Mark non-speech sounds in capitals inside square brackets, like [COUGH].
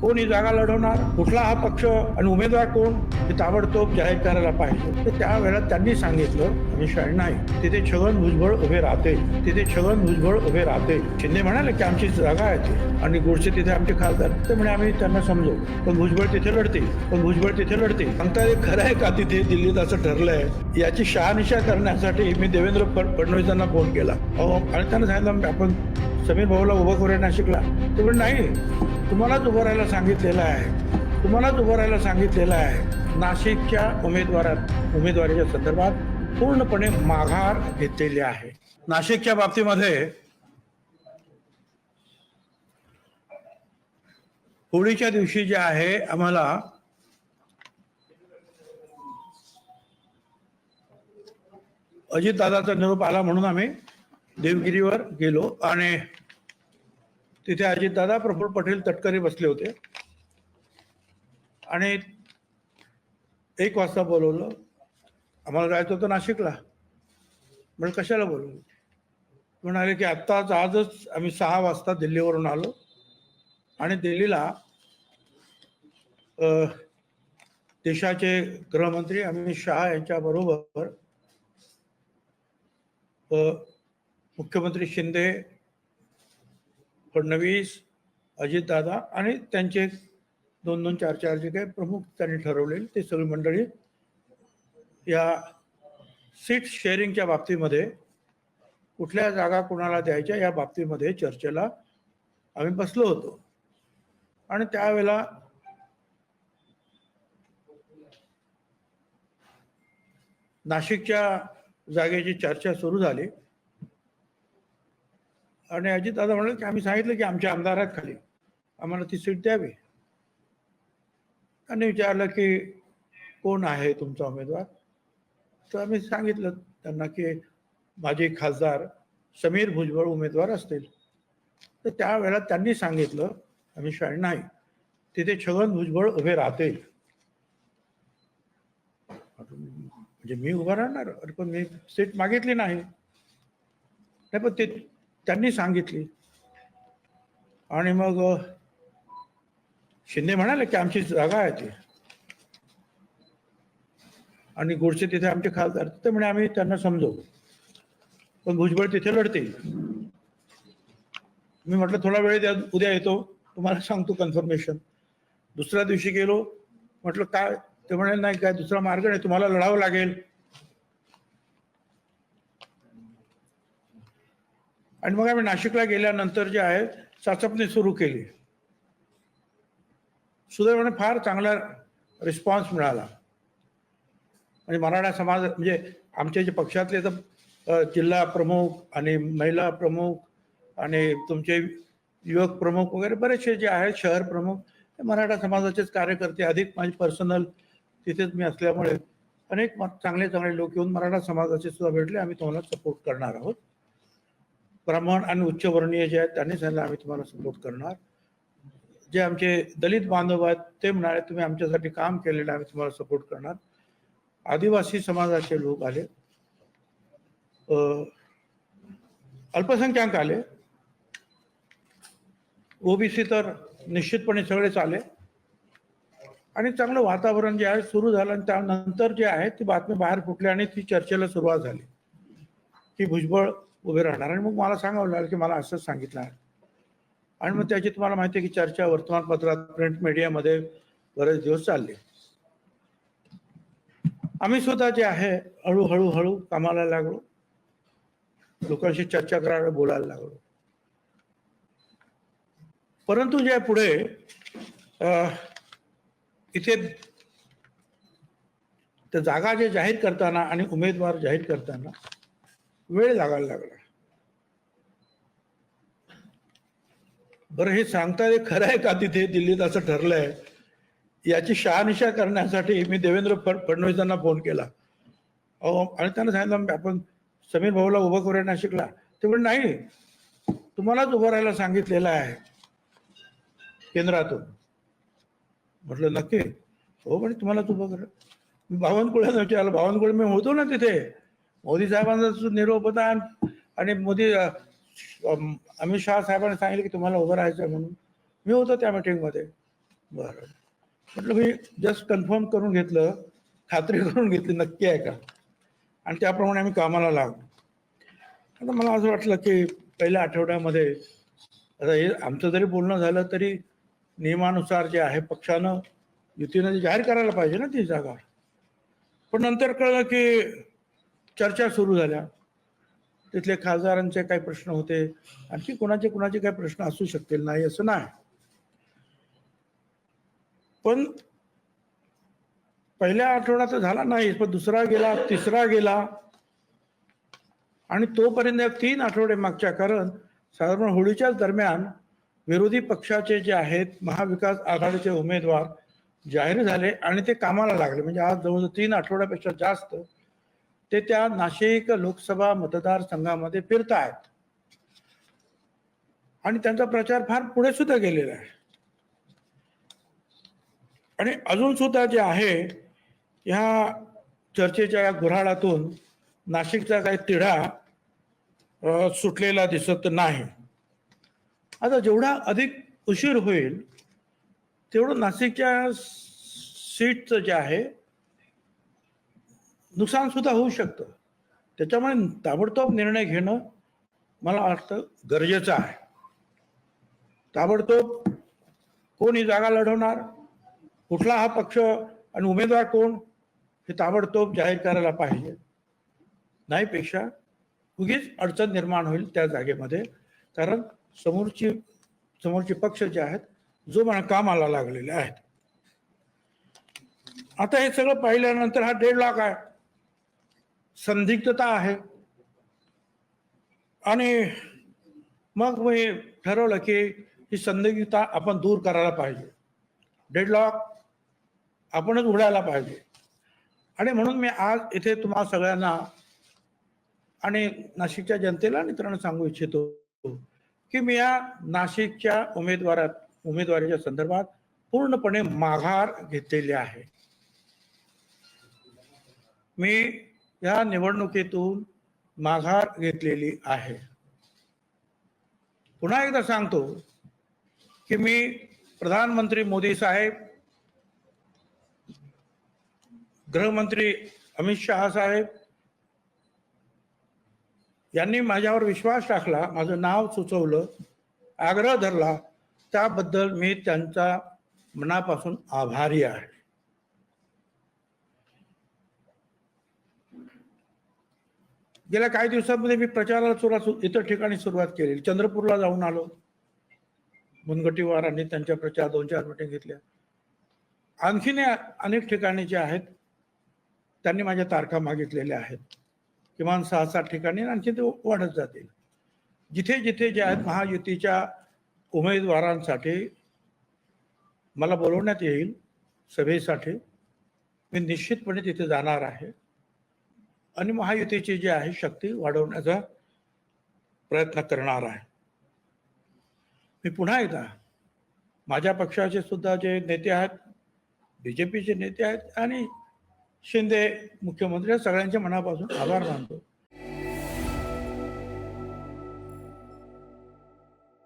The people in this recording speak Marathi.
कोण ही जागा लढवणार कुठला हा पक्ष आणि उमेदवार कोण हे ताबडतोब जाहीर करायला पाहिजे. तर त्यावेळेला त्यांनी सांगितलं आणि शहा नाही तिथे छगन भुजबळ उभे राहते तिथे छगन भुजबळ उभे राहते. शिंदे म्हणाले की आमची जागा आहे ती आणि गोडसे तिथे आमचे खासदार. ते म्हणे आम्ही त्यांना समजवू पण भुजबळ तिथे लढते पण भुजबळ तिथे लढते. सांगता हे खरं आहे का तिथे दिल्लीत असं ठरलंय? याची शहानिशा करण्यासाठी मी देवेंद्र फड- फडणवीसांना फोन केला. अहो आणि त्यांना सांगितलं आपण समीर भाऊला उभं करूया नाशिकला ते म्हणजे नाही तुम्हालाच उभं राहायला सांगितलेलं आहे. तुम्हालाच उभं राहायला सांगितलेलं आहे. नाशिकच्या उमेदवारात उमेदवारीच्या संदर्भात पूर्णपणे माघार घेतलेली आहे. नाशिकच्या बाबतीमध्ये होळीच्या दिवशी जे आहे आम्हाला अजितदादाचा निरोप आला म्हणून आम्ही देवगिरीवर गेलो आणि तिथे अजितदादा प्रफुल्ल पटेल तटकरे बसले होते. आणि एक वाजता बोलवलं. आम्हाला जायचं होतं नाशिकला. म्हणजे कशाला बोलवलं म्हणाले की आत्ताच आजच आम्ही सहा वाजता दिल्लीवरून आलो. आणि दिल्लीला देशाचे गृहमंत्री अमित शहा यांच्याबरोबर मुख्यमंत्री शिंदे फडणवीस अजितदादा आणि त्यांचे दोन दोन चार चार जे काही प्रमुख त्यांनी ठरवलेले ते सगळी मंडळी या सीट शेअरिंगच्या बाबतीमध्ये कुठल्या जागा कोणाला द्यायच्या या बाबतीमध्ये चर्चेला आम्ही बसलो होतो. आणि त्यावेळेला नाशिकच्या जागेची चर्चा सुरू झाली. आणि अजित दादा म्हणाले की आम्ही सांगितलं की आमच्या आमदारात खाली. आम्हाला ती सीट द्यावी. त्यांनी विचारलं की कोण आहे तुमचा उमेदवार? तर आम्ही सांगितलं त्यांना की माझे खासदार समीर भुजबळ उमेदवार असतील. तर त्यावेळेला त्यांनी सांगितलं आम्ही शहा नाही. तिथे छगन भुजबळ उभे राहतील. म्हणजे मी उभा राहणार अरे पण मी सीट मागितली नाही. नाही पण ते त्यांनी सांगितली. आणि मग शिंदे म्हणाले की आमची जागा आहे ती. आणि गोडसे तिथे आमचे खासदार ते म्हणे आम्ही त्यांना समजवू. पण भुजबळ तिथे लढतील. मी म्हटलं थोडा वेळ द्या उद्या येतो. तुम्हाला सांगतो कन्फर्मेशन. दुसऱ्या दिवशी गेलो. म्हटलं काय? ते म्हणे नाही काय दुसरा मार्ग नाही. तुम्हाला लढावं लागेल. आणि मग आम्ही नाशिकला गेल्यानंतर जे आहे चाचपणी सुरू केली. सुदैवाने फार चांगला रिस्पॉन्स मिळाला. म्हणजे मराठा समाज म्हणजे आमचे जे पक्षातले तर जिल्हा प्रमुख आणि महिला प्रमुख आणि तुमचे युवक प्रमुख वगैरे बरेचसे जे आहेत शहर प्रमुख हे मराठा समाजाचेच कार्यकर्ते अधिक म्हणजे माझे पर्सनल तिथेच मी असल्यामुळे अनेक चांगले चांगले लोक येऊन मराठा समाजाचे सुद्धा भेटले. आम्ही तुम्हाला सपोर्ट करणार आहोत. ब्राह्मण आणि उच्चवर्णीय जे आहेत त्यांनी सांगितलं आम्ही तुम्हाला सपोर्ट करणार. जे आमचे दलित बांधव आहेत ते म्हणाले तुम्ही आमच्यासाठी काम केलेलं आम्ही तुम्हाला सपोर्ट करणार. आदिवासी समाजाचे लोक आले. अल्पसंख्याक आले. ओबीसी तर निश्चितपणे सगळेच आले. आणि चांगलं वातावरण जे आहे सुरू झालं आणि त्यानंतर जे आहे ती बातमी बाहेर फुटली आणि ती चर्चेला सुरुवात झाली. की भुजबळ उभे राहणार. आणि मग मला सांगावं लागलं की मला असंच सांगितलं आहे. आणि मग त्याची तुम्हाला माहिती आहे की चर्चा वर्तमानपत्रात प्रिंट मीडियामध्ये बरेच दिवस चालली. आम्ही स्वतः जे आहे हळूहळू हळू कामाला लागलो. लोकांशी चर्चा करायला बोलायला लागलो. परंतु जे पुढे इथे जागा जे जाहीर करताना आणि उमेदवार जाहीर करताना वेळ लागायला लागला. बरं हे सांगता हे खरं आहे का तिथे दिल्लीत असं ठरलंय? याची शहानिशा करण्यासाठी मी देवेंद्र फड फडणवीसांना फोन केला. अहो आणि त्यांना सांगितलं आपण समीर भाऊला उभं करूया नाशिकला. ते म्हणजे नाही तुम्हालाच उभं राहायला सांगितलेलं आहे केंद्रातून. म्हटलं नक्की. हो म्हणजे तुम्हालाच उभं करा. मी बावनकुळे विचारलं बावनकुळे मी होतो ना तिथे. मोदी साहेबांचा जो निरोप होता आणि- मोदी अमित शहा साहेबांनी सांगितलं की तुम्हाला उभं राहायचं आहे म्हणून. मी होतो त्या मिटिंगमध्ये. बरं. म्हटलं मी जस्ट कन्फर्म करून घेतलं खात्री [LAUGHS] करून घेतली नक्की आहे का? आणि त्याप्रमाणे आम्ही कामाला लागलो. आता मला असं वाटलं की पहिल्या आठवड्यामध्ये आता हे आमचं जरी बोलणं झालं तरी नियमानुसार जे आहे पक्षानं युतीनं ते जाहीर करायला पाहिजे ना ती जागा. पण नंतर कळलं की चर्चा सुरू झाल्या. तिथले खासदारांचे काही प्रश्न होते. आणखी कोणाचे कोणाचे काही प्रश्न असू शकतील नाही असं नाही. पण पहिल्या आठवड्यात झाला नाही पण दुसरा गेला तिसरा गेला. आणि तोपर्यंत तीन आठवडे मागच्या कारण साधारण होळीच्याच दरम्यान विरोधी पक्षाचे जे आहेत महाविकास आघाडीचे उमेदवार जाहीर झाले आणि ते कामाला लागले. म्हणजे आज जवळजवळ तीन आठवड्यापेक्षा जास्त ते त्या नाशिक लोकसभा मतदारसंघामध्ये फिरत आहेत आणि त्यांचा प्रचार फार पुढे सुद्धा गेलेला आहे. आणि अजून सुद्धा जे आहे ह्या चर्चेच्या या गुऱ्हाळातून नाशिकचा काही तिढा सुटलेला दिसत नाही. आता जेवढा अधिक उशीर होईल तेवढं नाशिकच्या सीटचं जे आहे नुकसान सुद्धा होऊ शकतं. त्याच्यामुळे ताबडतोब निर्णय घेणं मला वाटतं गरजेचं आहे. ताबडतोब कोण ही जागा लढवणार कुठला हा पक्ष आणि उमेदवार कोण हे ताबडतोब जाहीर करायला पाहिजे. नाहीपेक्षा उगीच अडचण निर्माण होईल त्या जागेमध्ये. कारण समोरची समोरचे पक्ष जे आहेत जो म्हणा कामाला लागलेले आहेत. आता हे सगळं पाहिल्यानंतर हा डेढ लाख आहे. संदिग्धता आहे. आणि मग मी ठरवलं की ही संदिग्धता आपण दूर करायला पाहिजे. डेडलॉक आपणच उडायला पाहिजे. आणि म्हणून मी आज इथे तुम्हा सगळ्यांना आणि नाशिकच्या जनतेला मित्रांनो सांगू इच्छितो की मी या नाशिकच्या उमेदवारात उमेदवारीच्या संदर्भात पूर्णपणे माघार घेतलेली आहे. मी या निवडणुकीतून माघार घेतलेली आहे. पुन्हा एकदा सांगतो की मी प्रधानमंत्री मोदी साहेब गृहमंत्री अमित शहा साहेब यांनी माझ्यावर विश्वास टाकला माझं नाव सुचवलं आग्रह धरला. त्याबद्दल मी त्यांचा मनापासून आभारी आहे. गेल्या काही दिवसांमध्ये मी प्रचाराला सुरुवात इतर ठिकाणी सुरुवात केली. चंद्रपूरला जाऊन आलो. मुनगटीवारांनी त्यांच्या प्रचार दोन चार मिटिंग घेतल्या. आणखीन अनेक ठिकाणी जे आहेत त्यांनी माझ्या तारखा मागितलेल्या आहेत. किमान सहा सात ठिकाणी आणखी ते वाढत जातील. जिथे जिथे जे आहेत महायुतीच्या उमेदवारांसाठी मला बोलवण्यात येईल सभेसाठी मी निश्चितपणे तिथे जाणार आहे. आणि महायुतीची जी आहे शक्ती वाढवण्याचा प्रयत्न करणार आहे. मी पुन्हा एकदा माझ्या पक्षाचे सुद्धा जे नेते आहेत बी जे पीचे नेते आहेत आणि शिंदे मुख्यमंत्री सगळ्यांच्या मनापासून आभार मानतो.